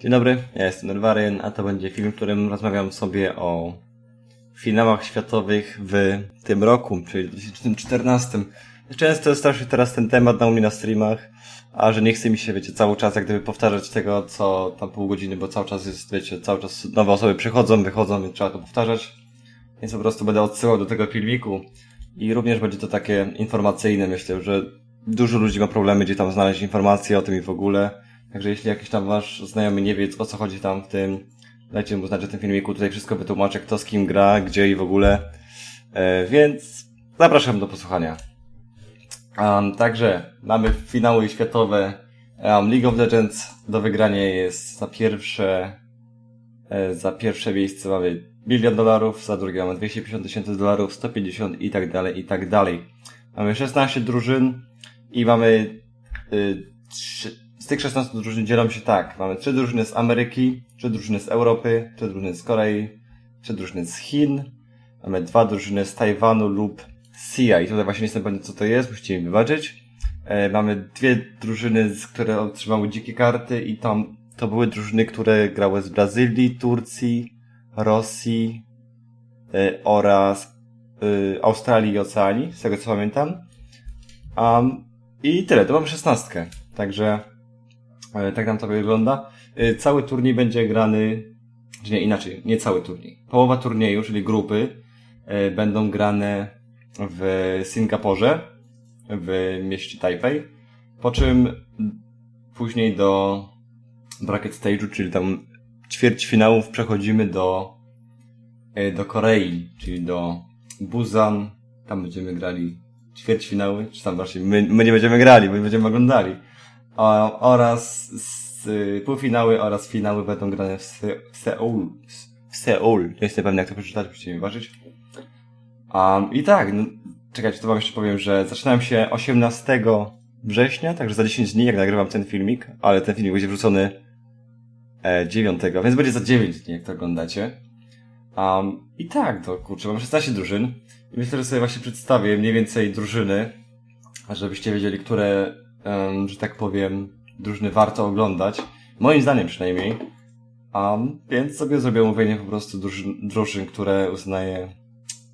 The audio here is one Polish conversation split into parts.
Dzień dobry, ja jestem Nerwaryn, a to będzie film, w którym rozmawiam sobie o finałach światowych w tym roku, czyli w 2014. Często strasznie teraz ten temat na u mnie na streamach, a że nie chce mi się, wiecie, cały czas jak gdyby powtarzać tego, co tam pół godziny, bo cały czas jest, wiecie, cały czas nowe osoby przychodzą, wychodzą, więc trzeba to powtarzać. Więc po prostu będę odsyłał do tego filmiku i również będzie to takie informacyjne, myślę, że dużo ludzi ma problemy gdzie tam znaleźć informacje o tym i w ogóle. Także jeśli jakiś tam wasz znajomy nie wie o co chodzi tam w tym, dajcie mu znać o tym filmiku, tutaj wszystko wytłumaczę, kto z kim gra, gdzie i w ogóle. E, więc zapraszam do posłuchania. Um, także mamy finały światowe um, League of Legends. Do wygrania jest za pierwsze e, za pierwsze miejsce mamy milion dolarów, za drugie mamy 250 tysięcy dolarów, 150 i tak dalej, i tak dalej. Mamy 16 drużyn i mamy y, trzy, z tych 16 drużyn dzielą się tak. Mamy trzy drużyny z Ameryki, trzy drużyny z Europy, trzy drużyny z Korei, trzy drużyny z Chin, mamy dwa drużyny z Tajwanu lub SIA i tutaj właśnie nie jestem pewny co to jest, musicie mi wybaczyć. E, mamy dwie drużyny, które otrzymały dzikie karty i tam to były drużyny, które grały z Brazylii, Turcji, Rosji e, oraz e, Australii i Oceanii, z tego co pamiętam. Um, I tyle, to mamy szesnastkę. Także tak nam to wygląda. E, Cały turniej będzie grany, czy nie, inaczej, nie cały turniej. Połowa turnieju, czyli grupy, e, będą grane w Singapurze, w mieście Taipei, po czym później do bracket stage'u, czyli tam ćwierćfinałów przechodzimy do, e, do Korei, czyli do Busan, tam będziemy grali ćwierćfinały, czy tam właśnie my, my nie będziemy grali, my będziemy oglądali. O, oraz z, y, półfinały oraz finały będą grane w, Se, w Seul. W Seul. Nie jestem pewny jak to przeczytać, musicie mi ważyć. Um, I tak, no, czekajcie, to wam jeszcze powiem, że zaczynałem się 18 września, także za 10 dni, jak nagrywam ten filmik, ale ten filmik będzie wrzucony e, 9, więc będzie za 9 dni, jak to oglądacie. Um, I tak, to kurczę, mam 16 drużyn. I myślę, że sobie właśnie przedstawię mniej więcej drużyny, żebyście wiedzieli, które, że tak powiem, drużyny warto oglądać. Moim zdaniem przynajmniej. Um, więc sobie zrobię omówienie po prostu drużyn, drużyn które uznaję,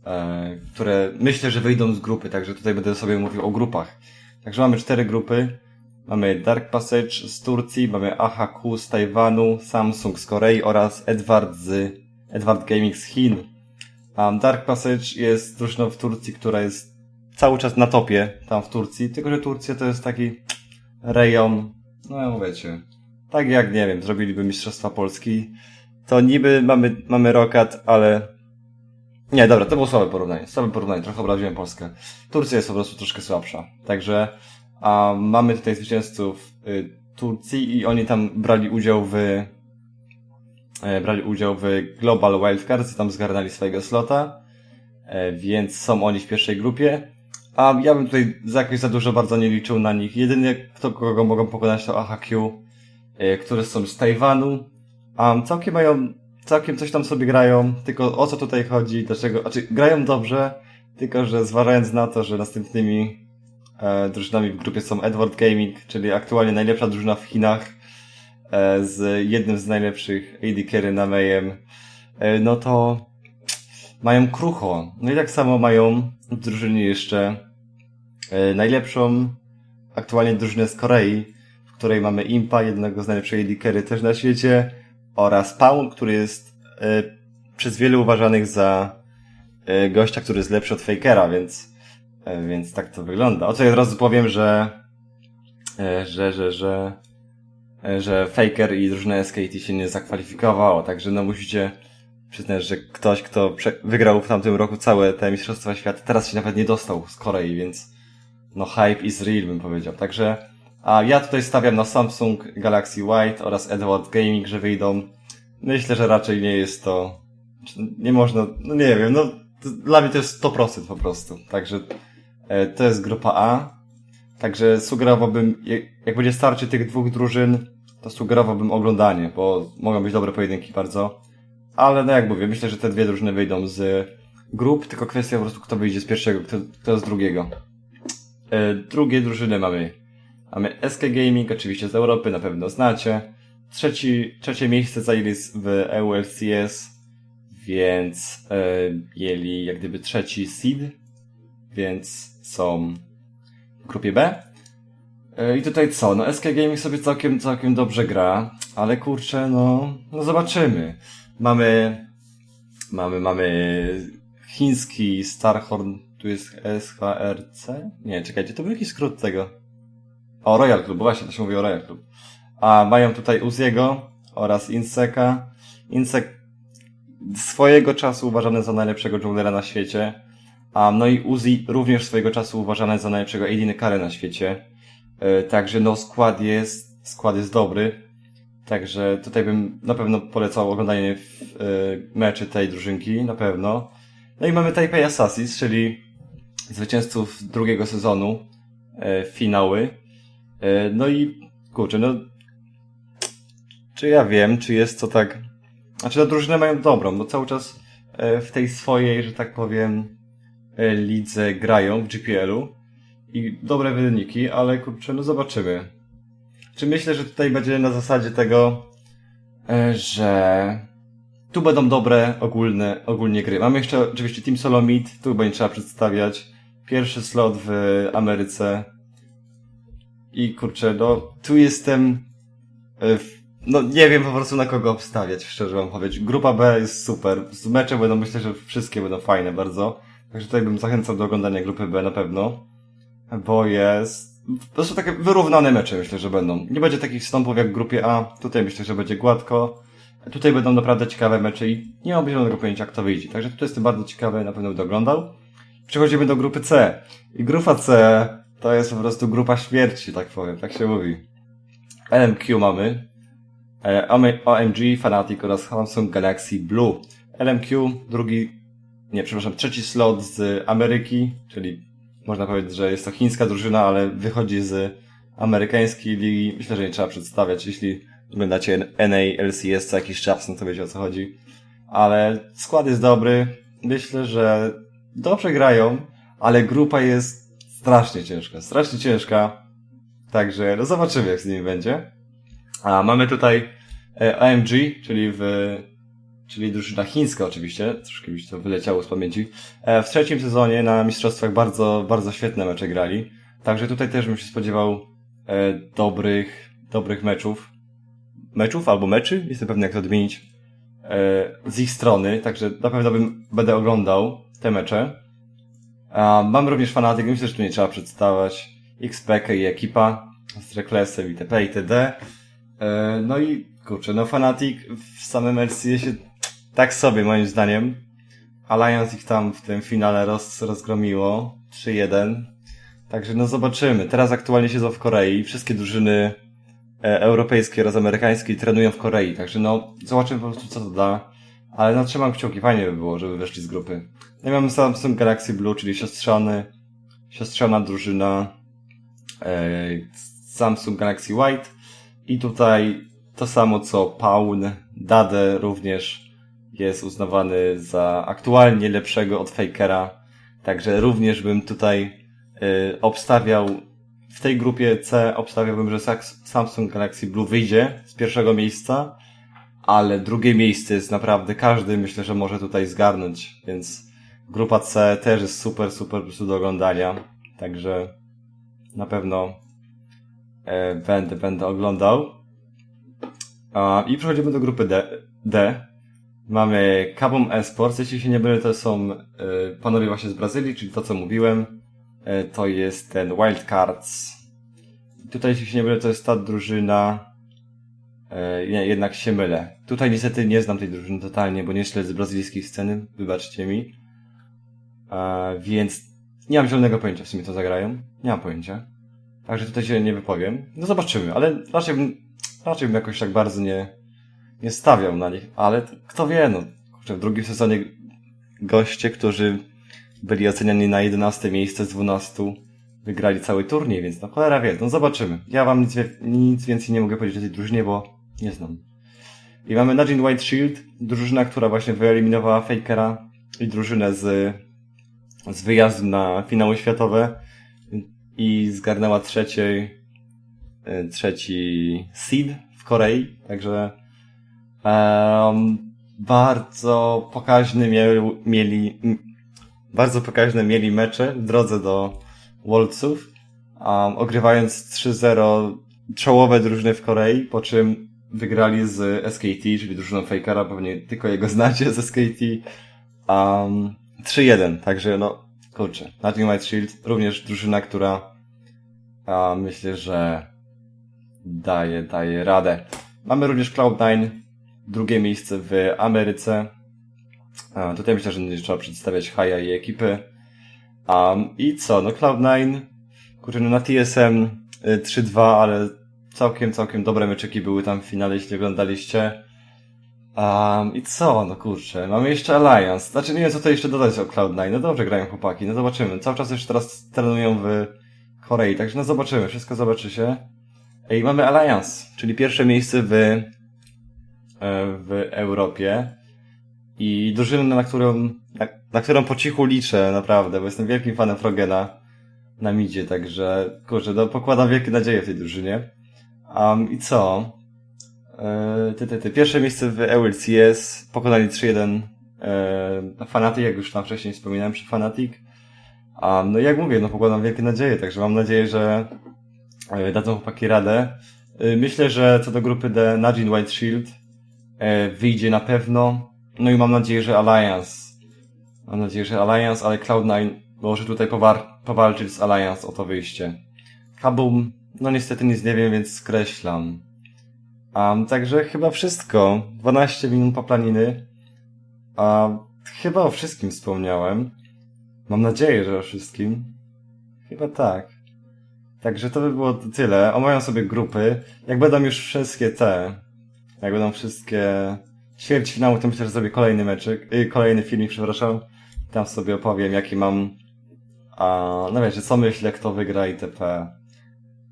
e, które myślę, że wyjdą z grupy, także tutaj będę sobie mówił o grupach. Także mamy cztery grupy. Mamy Dark Passage z Turcji, mamy AHQ z Tajwanu, Samsung z Korei oraz Edward z Edward Gaming z Chin. Um, Dark Passage jest drużyną w Turcji, która jest cały czas na topie tam w Turcji, tylko że Turcja to jest taki rejon, no wiecie, tak jak, nie wiem, zrobiliby Mistrzostwa Polski, to niby mamy, mamy Rokat, ale nie, dobra, to było słabe porównanie, słabe porównanie, trochę obraziłem Polskę. Turcja jest po prostu troszkę słabsza, także a, mamy tutaj zwycięzców y, Turcji i oni tam brali udział w e, brali udział w Global Wildcards i tam zgarnęli swojego slota, e, więc są oni w pierwszej grupie. A ja bym tutaj za jakoś za dużo bardzo nie liczył na nich. Jedynie kto kogo mogą pokonać to AHQ, e, które są z Tajwanu. A całkiem mają, całkiem coś tam sobie grają, tylko o co tutaj chodzi, dlaczego, znaczy grają dobrze, tylko że zważając na to, że następnymi e, drużynami w grupie są Edward Gaming, czyli aktualnie najlepsza drużyna w Chinach, e, z jednym z najlepszych AD Carry na Mayhem, e, no to mają krucho. No i tak samo mają w drużynie jeszcze najlepszą aktualnie drużynę z Korei, w której mamy Impa, jednego z najlepszych Carry też na świecie, oraz Paul, który jest e, przez wielu uważanych za e, gościa, który jest lepszy od Fakera, więc, e, więc tak to wygląda. O co ja od razu powiem, że, e, że, że, że, e, że Faker i drużyna SKT się nie zakwalifikowało, także no musicie przyznać, że ktoś, kto wygrał w tamtym roku całe te Mistrzostwa Świata, teraz się nawet nie dostał z Korei, więc no hype is real bym powiedział. Także a ja tutaj stawiam na Samsung Galaxy White oraz Edward Gaming, że wyjdą. Myślę, że raczej nie jest to, nie można, no nie wiem, no dla mnie to jest 100% po prostu. Także e, to jest grupa A. Także sugerowałbym, jak- jak będzie starcie tych dwóch drużyn, to sugerowałbym oglądanie, bo mogą być dobre pojedynki bardzo. Ale no jak mówię, myślę, że te dwie drużyny wyjdą z grup, tylko kwestia po prostu kto wyjdzie z pierwszego, kto, kto z drugiego. E, drugie drużyny mamy. Mamy SK Gaming, oczywiście z Europy, na pewno znacie. trzeci, trzecie miejsce zajęli w EULCS, więc e, mieli jak gdyby trzeci seed, więc są w grupie B. E, I tutaj co? No SK Gaming sobie całkiem, całkiem dobrze gra, ale kurczę, no, no zobaczymy. Mamy, mamy, mamy chiński Starhorn, tu jest SHRC? Nie, czekajcie, to był jakiś skrót tego. O, Royal Club, właśnie to się mówi o Royal Club. A mają tutaj Uziego oraz Inseka. Insek swojego czasu uważany za najlepszego junglera na świecie. A no i Uzi również swojego czasu uważany za najlepszego AD Carry na świecie. E, Także no skład jest, skład jest dobry. Także tutaj bym na pewno polecał oglądanie w, e, meczy tej drużynki, na pewno. No i mamy Taipei Assassins, czyli zwycięzców drugiego sezonu, e, finały. E, no i kurczę, no czy ja wiem, czy jest to tak... Znaczy, no drużynę mają dobrą, bo cały czas e, w tej swojej, że tak powiem, e, lidze grają w GPL-u i dobre wyniki, ale kurczę, no zobaczymy. Czy myślę, że tutaj będzie na zasadzie tego, e, że tu będą dobre ogólne, ogólnie gry. Mamy jeszcze oczywiście Team Solo Meet, tu będzie trzeba przedstawiać. Pierwszy slot w Ameryce. I kurczę, no tu jestem e, no nie wiem po prostu na kogo obstawiać, szczerze wam powiedzieć. Grupa B jest super. Z mecze będą, myślę, że wszystkie będą fajne bardzo. Także tutaj bym zachęcał do oglądania grupy B na pewno. Bo jest... Po prostu takie wyrównane mecze myślę, że będą. Nie będzie takich wstępów jak w grupie A. Tutaj myślę, że będzie gładko. Tutaj będą naprawdę ciekawe mecze i nie mam zielonego pojęcia, kto wyjdzie. Także tutaj jestem bardzo ciekawy, na pewno będę oglądał. Przechodzimy do grupy C. I grupa C to jest po prostu grupa śmierci, tak powiem, tak się mówi. LMQ mamy, E, OM- OMG, Fanatic oraz Samsung Galaxy Blue. LMQ, drugi, nie, przepraszam, trzeci slot z Ameryki, czyli można powiedzieć, że jest to chińska drużyna, ale wychodzi z amerykańskiej ligi. Myślę, że nie trzeba przedstawiać. Jeśli oglądacie NA, LCS co jakiś czas, no to wiecie o co chodzi. Ale skład jest dobry. Myślę, że dobrze grają, ale grupa jest strasznie ciężka, strasznie ciężka. Także no zobaczymy, jak z nimi będzie. A mamy tutaj e, AMG, czyli w, czyli drużyna chińska oczywiście, troszkę mi to wyleciało z pamięci. E, W trzecim sezonie na mistrzostwach bardzo, bardzo świetne mecze grali. Także tutaj też bym się spodziewał e, dobrych, dobrych meczów. Meczów albo meczy, jestem pewny jak to odmienić, e, z ich strony, także na pewno bym, będę oglądał te mecze. Mam również fanatyk, myślę, że tu nie trzeba przedstawiać. XPK i ekipa z Recklessem itp. itd. E, No i kurczę, no Fnatic w samym LCS-ie tak sobie moim zdaniem. Alliance ich tam w tym finale roz, rozgromiło 3-1. Także no zobaczymy. Teraz aktualnie siedzą w Korei. Wszystkie drużyny e, europejskie oraz amerykańskie trenują w Korei. Także no zobaczymy po prostu co to da. Ale no trzymam kciuki, fajnie by było, żeby weszli z grupy. I mamy Samsung Galaxy Blue, czyli siostrzany, siostrzana drużyna e, Samsung Galaxy White. I tutaj to samo co Pawn, Dade również jest uznawany za aktualnie lepszego od Fakera. Także również bym tutaj y, obstawiał w tej grupie C obstawiałbym, że Samsung Galaxy Blue wyjdzie z pierwszego miejsca, ale drugie miejsce jest naprawdę każdy myślę, że może tutaj zgarnąć, więc grupa C też jest super, super do oglądania. Także na pewno e, będę, będę oglądał. A, I przechodzimy do grupy D. D. Mamy Kabum Esports, jeśli się nie mylę, to są e, panowie właśnie z Brazylii, czyli to co mówiłem. E, to jest ten Wildcards. Tutaj, jeśli się nie mylę, to jest ta drużyna. E, nie, jednak się mylę. Tutaj niestety nie znam tej drużyny totalnie, bo nie śledzę brazylijskiej sceny, wybaczcie mi. E, więc nie mam zielonego pojęcia, w sumie to zagrają. Nie mam pojęcia. Także tutaj się nie wypowiem. No zobaczymy, ale raczej bym, raczej bym jakoś tak bardzo nie, nie stawiał na nich, ale kto wie, no. Kurczę, w drugim sezonie goście, którzy byli oceniani na 11 miejsce z 12, wygrali cały turniej, więc no cholera wie, no zobaczymy. Ja wam nic, nic więcej nie mogę powiedzieć o tej drużynie, bo nie znam. I mamy Najin White Shield, drużyna, która właśnie wyeliminowała Fakera i drużynę z, z wyjazdu na finały światowe i zgarnęła trzeciej, e, trzeci seed w Korei, także em, bardzo pokaźny mieli, bardzo pokaźne mieli mecze w drodze do Worldsów, um, ogrywając 3-0 czołowe drużyny w Korei, po czym wygrali z SKT, czyli drużyną Fakera, pewnie tylko jego znacie z SKT, um, 3-1, także no, kurczę, Nottingham White Shield, również drużyna, która myślę, że daje, daje radę. Mamy również Cloud9, drugie miejsce w Ameryce. Tutaj myślę, że nie trzeba przedstawiać Haja i ekipy. Um, I co, no Cloud9, kurczę, no na TSM y, 3-2, ale całkiem, całkiem dobre meczyki były tam w finale, jeśli oglądaliście. Um, I co, no kurczę, mamy jeszcze Alliance. Znaczy nie wiem, co to jeszcze dodać o Cloud9. No dobrze grają chłopaki, no zobaczymy. Cały czas już teraz trenują w Korei, także no zobaczymy, wszystko zobaczy się. I mamy Alliance, czyli pierwsze miejsce w, e, w Europie. I drużynę, na którą, na, na którą po cichu liczę, naprawdę, bo jestem wielkim fanem Frogena na midzie, także kurczę, no, pokładam wielkie nadzieje w tej drużynie. Um, I co? E, ty, ty, ty. Pierwsze miejsce w EULCS, pokonali 3-1 e, Fanatic, jak już tam wcześniej wspominałem przy Fanatic. Um, no i jak mówię, no pokładam wielkie nadzieje, także mam nadzieję, że e, dadzą chłopaki radę. E, myślę, że co do grupy D, Najin White Shield wyjdzie na pewno. No i mam nadzieję, że Alliance. Mam nadzieję, że Alliance, ale Cloud9 może tutaj powar- powalczyć z Alliance o to wyjście. Kabum, no niestety nic nie wiem, więc skreślam. Um, także chyba wszystko. 12 minut po planiny. A chyba o wszystkim wspomniałem. Mam nadzieję, że o wszystkim. Chyba tak. Także to by było tyle. Omawiam sobie grupy. Jak będą już wszystkie te, jak będą wszystkie ćwierćfinały, to myślę, że zrobię kolejny meczyk, y, kolejny filmik, przepraszam. Tam sobie opowiem, jaki mam, a, no wiecie, co myślę, kto wygra itp.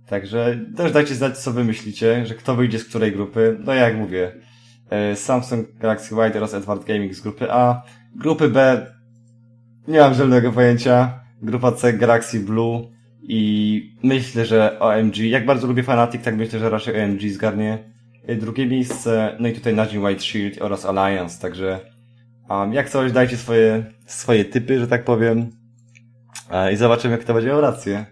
Także też dajcie znać, co wy myślicie, że kto wyjdzie z której grupy. No jak mówię, e, Samsung Galaxy White oraz Edward Gaming z grupy A. Grupy B nie mam żadnego pojęcia. Grupa C Galaxy Blue i myślę, że OMG, jak bardzo lubię Fanatic, tak myślę, że raczej OMG zgarnie e, drugie miejsce. No i tutaj Najin White Shield oraz Alliance, także um, jak coś, dajcie swoje, swoje typy, że tak powiem. E, I zobaczymy, kto będzie miał rację.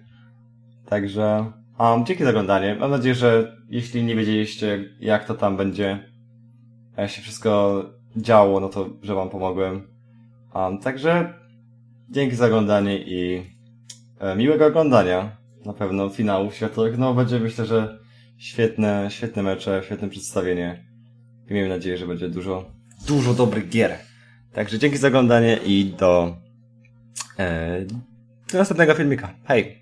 Także um, dzięki za oglądanie. Mam nadzieję, że jeśli nie wiedzieliście, jak to tam będzie się wszystko działo, no to, że wam pomogłem. Um, także dzięki za oglądanie i e, miłego oglądania. Na pewno finałów światowych. No będzie myślę, że świetne, świetne mecze, świetne przedstawienie. I miejmy nadzieję, że będzie dużo, dużo dobrych gier. Także dzięki za oglądanie i do, e, do następnego filmika. Hej!